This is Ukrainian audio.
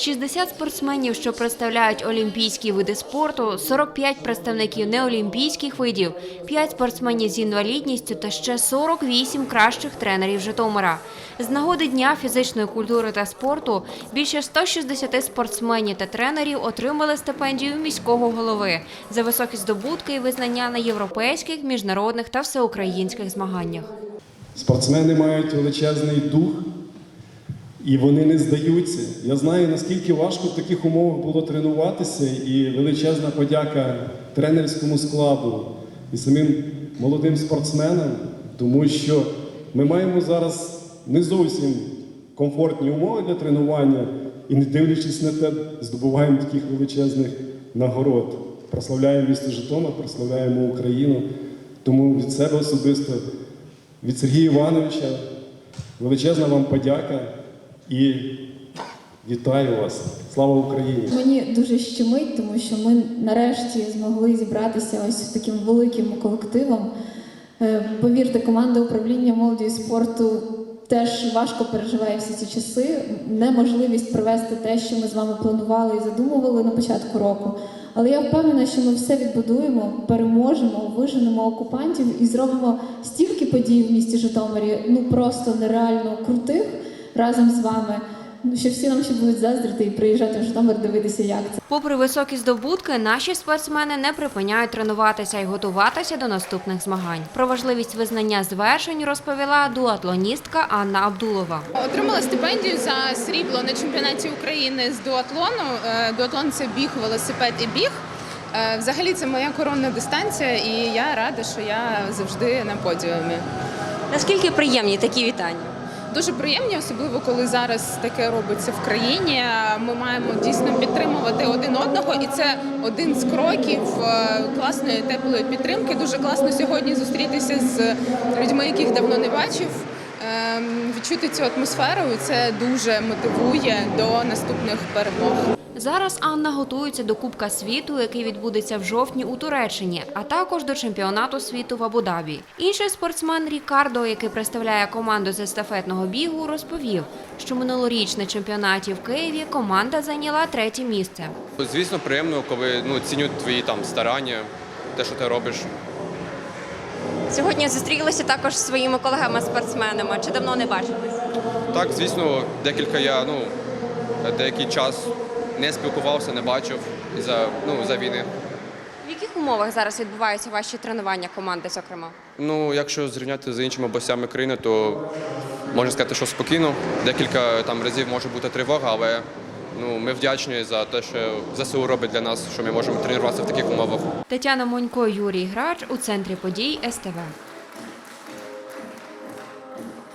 60 спортсменів, що представляють олімпійські види спорту, 45 представників неолімпійських видів, 5 спортсменів з інвалідністю та ще 48 кращих тренерів Житомира. З нагоди Дня фізичної культури та спорту більше 160 спортсменів та тренерів отримали стипендію міського голови за високі здобутки і визнання на європейських, міжнародних та всеукраїнських змаганнях. Спортсмени мають величезний дух, і вони не здаються. Я знаю, наскільки важко в таких умовах було тренуватися, і величезна подяка тренерському складу і самим молодим спортсменам, тому що ми маємо зараз не зовсім комфортні умови для тренування, і не дивлячись на те, здобуваємо таких величезних нагород. Прославляємо місто Житомир, прославляємо Україну. Тому від себе особисто від Сергія Івановича величезна вам подяка і вітаю вас. Слава Україні! Мені дуже щемить, тому що ми нарешті змогли зібратися ось таким великим колективом. Е, Повірте, команда управління молоді і спорту теж важко переживає всі ці часи. Неможливість провести те, що ми з вами планували і задумували на початку року. Але я впевнена, що ми все відбудуємо, переможемо, виженемо окупантів і зробимо стільки подій в місті Житомирі, ну просто нереально крутих разом з вами. Ну, що всі нам ще будуть заздрити і приїжджати в Житомир дивитися, як це. Попри високі здобутки, наші спортсмени не припиняють тренуватися і готуватися до наступних змагань. Про важливість визнання звершень розповіла дуатлоністка Анна Абдулова. Отримала стипендію за срібло на чемпіонаті України з дуатлону. Е, Дуатлон це біг, велосипед і біг. Е, Взагалі це моя коронна дистанція, і я рада, що я завжди на подіумі. Наскільки приємні такі вітання? Дуже приємні, особливо коли зараз таке робиться в країні. Ми маємо дійсно підтримувати один одного, і це один з кроків е, класної теплої підтримки. Дуже класно сьогодні зустрітися з людьми, яких давно не бачив. Ем, Відчути цю атмосферу, це дуже мотивує до наступних перемог. Зараз Анна готується до Кубка світу, який відбудеться в жовтні у Туреччині, а також до чемпіонату світу в Абу-Дабі. Інший спортсмен Рікардо, який представляє команду з естафетного бігу, розповів, що минулоріч на чемпіонаті в Києві команда зайняла третє місце. Звісно, приємно, коли ну, цінюють твої там старання, те, що ти робиш. Сьогодні зустрілися також зі своїми колегами-спортсменами. Чи давно не бачились? Так, звісно, декілька я ну, деякий час не спілкувався, не бачив за, ну, за війни. В яких умовах зараз відбуваються ваші тренування команди, зокрема? Ну, якщо зрівняти з іншими областями країни, то можна сказати, що спокійно. Декілька там разів може бути тривога, але ну, ми вдячні за те, що ЗСУ робить для нас, що ми можемо тренуватися в таких умовах. Тетяна Монько, Юрій Грач у центрі подій СТВ.